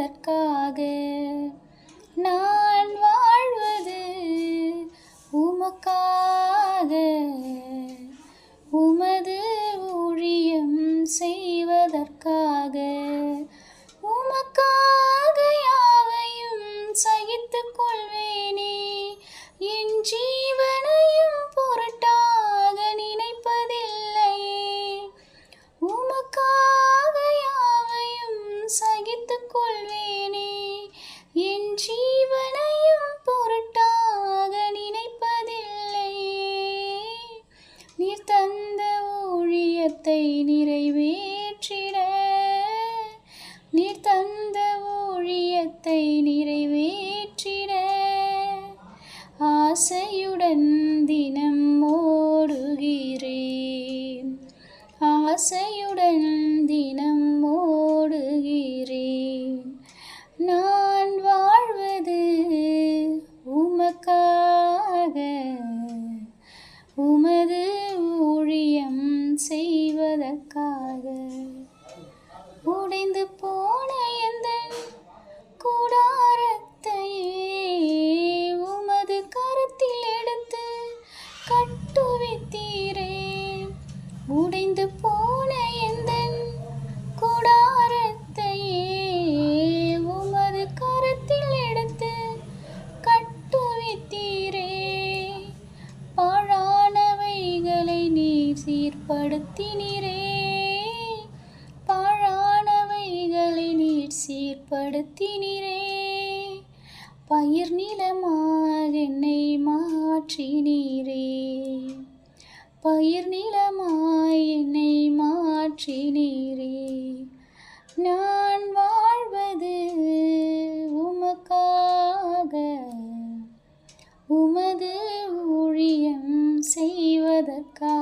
உமக்காக நான் வாழ்வது உமக்காக. உமது ஊழியம் செய்வதற்காக உமக்காக யார் வைத்து கொள்வேனே என் ஜீவனையும் பொருட்டாக நினைப்பதில்லை நீர் தந்த ஊழியத்தை நிறைவேற்றிட. நீர் தந்த ஊழியத்தை நிறைவேற்றிட. ஆசையுடன் தினம் ஓடுகிறேன். ஆசையுடன் தினம் ஓ உனக்காக. உடைந்து போன எந்தன் கூடாரத்தையே உமது கருத்தில் எடுத்து கட்டுவித்தீரே. உடைந்து போன எந்த சீர்படுத்தினீரே பாழானவைகளை நீர் சீர்படுத்தினீரே. பயிர் நிலமாக என்னை மாற்றினீரே. பயிர் நிலமாய் என்னை மாற்றினீரே. நான் வாழ்வது உமக்காக. உமது ஊழியம் செய்வதற்காக